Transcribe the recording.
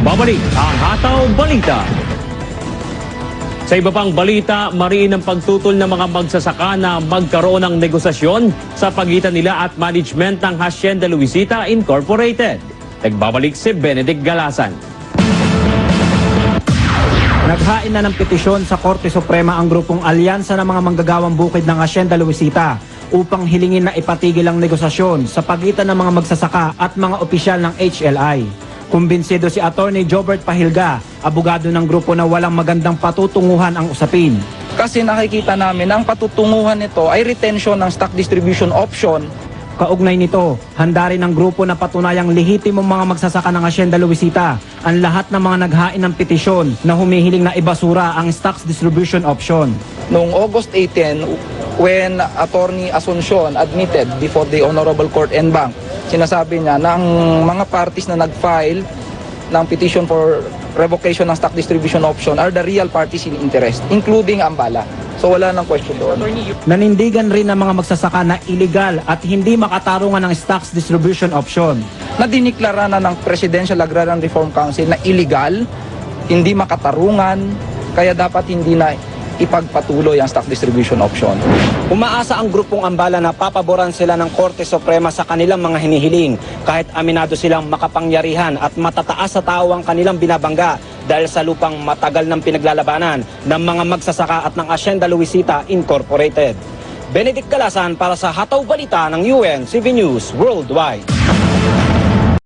Babalik ang Hataw Balita. Sa iba pang balita, mariin ang pagtutol ng mga magsasaka na magkaroon ng negosasyon sa pagitan nila at management ng Hacienda Luisita Incorporated. Nagbabalik si Benedict Galasan. Naghain na ng petisyon sa Korte Suprema ang grupong alyansa ng mga manggagawang bukid ng Hacienda Luisita upang hilingin na ipatigil ang negosasyon sa pagitan ng mga magsasaka at mga opisyal ng HLI. Kumbinsido si Attorney Jobert Pahilga, abogado ng grupo na walang magandang patutunguhan ang usapin. Kasi nakikita namin ang patutunguhan nito ay retention ng stock distribution option Kaugnay nito, handa rin ang grupo na patunayang lehitimong mga magsasaka ng Hacienda Luisita ang lahat ng mga naghain ng petisyon na humihiling na ibasura ang stocks distribution option. noong August 18 when Attorney Asuncion admitted before the Honorable Court and Bank. Sinasabi niya na ang mga parties na nag-file ng petition for revocation ng stock distribution option are the real parties in interest, including Ambala. So wala nang question doon. Nanindigan rin ng mga magsasaka na illegal at hindi makatarungan ng stocks distribution option. na diniklara na ng Presidential Agrarian Reform Council na illegal, hindi makatarungan, kaya dapat hindi na ipagpatuloy ang stock distribution option. Umaasa ang grupong ambala na papaboran sila ng Korte Suprema sa kanilang mga hinihiling kahit aminado silang makapangyarihan at matataas sa tao ang kanilang binabangga dahil sa lupang matagal ng pinaglalabanan ng mga magsasaka at ng Hacienda Luisita Incorporated. Benedict Galasan para sa Hataw Balita ng UNCV News Worldwide.